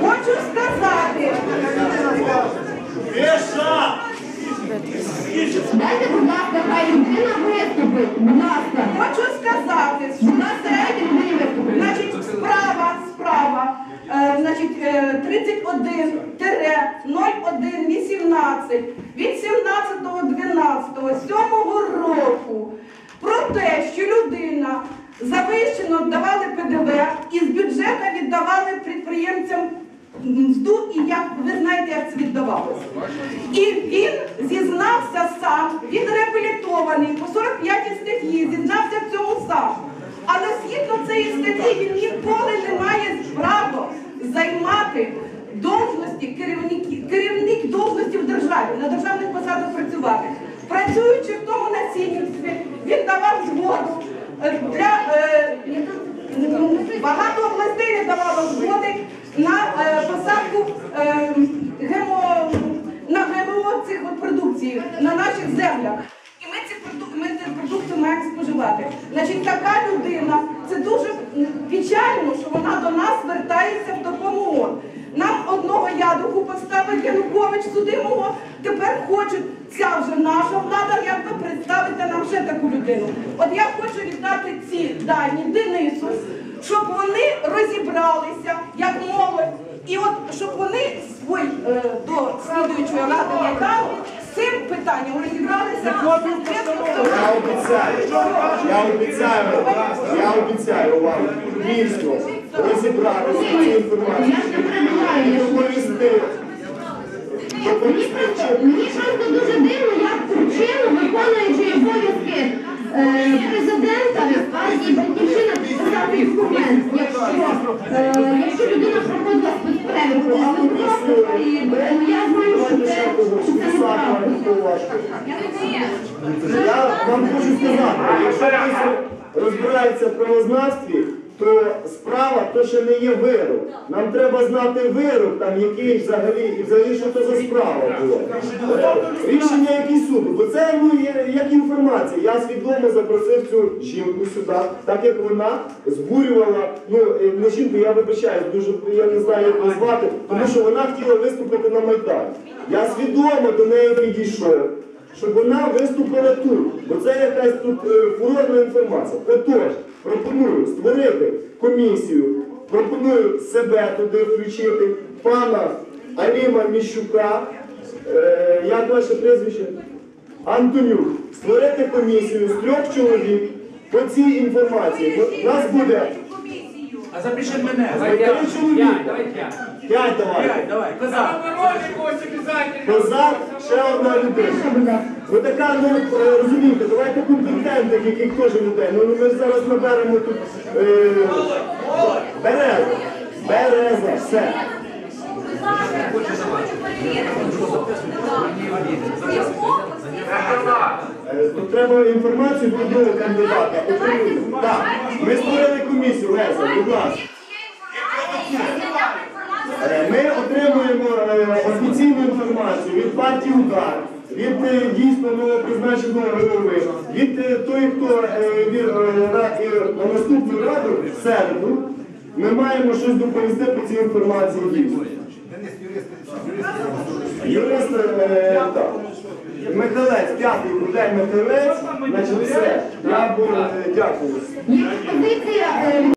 Хочу сказати, Дайте, будь ласка, хай людина виступить. Будь ласка. хочу сказати, що Будь ласка, дайте. Значить, справа, справа, е, значить, е, 31-01-18 від 17.12.07 року про те, що людина завищено давали ПДВ і з бюджету віддавали підприємцям мзду, і як ви знаєте, як це віддавалося. І він зізнався сам, він реабілітований по 45 статті, зізнався в цьому сам. Але згідно цієї статті він ніколи не має права займати должності керівники, керівник должності в державі, на державних посадах працювати. Працюючи в тому насильництві, він давав згоду е, для е, багато областей давало згоди на е, посадку е, на ГМО цих продукцій на наших землях. І ми ці продукти, ми ці продукти маємо споживати. Значить, така людина, це дуже печально, що вона до нас звертається в ООН. Нам одного ядуху поставив Янукович судимого, хочуть ця вже наша влада, якби представити нам ще таку людину. От я хочу віддати ці дані Денису, щоб вони розібралися, як молодь, і от щоб вони свій е, до слідуючої ради Майдану з цим питанням розібралися. Я обіцяю, я обіцяю, я обіцяю вам дійсно розібратися з цією інформацією і доповісти. Мені просто, мені дуже дивно, як причину, виконуючи обов'язки е, президента партії Батьківщина підписати документ, якщо, е, якщо людина проходила спецперевірку, але просто і, е, я знаю, що це, що. Я вам хочу сказати, якщо розбирається в правознавстві, то справа то ще не є вирок. Нам треба знати вирок, там який взагалі, і взагалі що це за справа була. Е, Рішення який суду. Бо це ну, як інформація. Я свідомо запросив цю жінку сюди, так як вона збурювала, ну е, не жінку, я вибачаюсь, дуже я не знаю, як її звати, тому що вона хотіла виступити на Майдані. Я свідомо до неї підійшов щоб вона виступила тут. Бо це якась тут е, фурорна інформація. Отож, пропоную створити комісію, пропоную себе туди включити, пана Аліма Міщука, е, як ваше прізвище? Антонюк. Створити комісію з трьох чоловік по цій інформації. Нас буде А запиши мене. Давай П'ять, п'ять давай п'ять. п'ять давай. П'ять, давай. Козак. Козак, ще одна людина. Ви така, ну е, розумієте, давайте компетентних, яких теж людей. Ну ми ж зараз наберемо тут е, береза. Береза, все. Е, Тут треба інформацію про другого кандидата. Так, ми створили комісію, Леся, будь ласка. Е, Ми отримуємо е, офіційну інформацію від партії Удар, від е, дійсно новопризначеного голови, від той, хто на наступну раду в середу. Ми маємо щось доповісти по цій інформації дійсно. Юрист, Михалець, так. Михайлець, п'ятий буде Михайлець, значить все. Я буду, е, дякую. Е,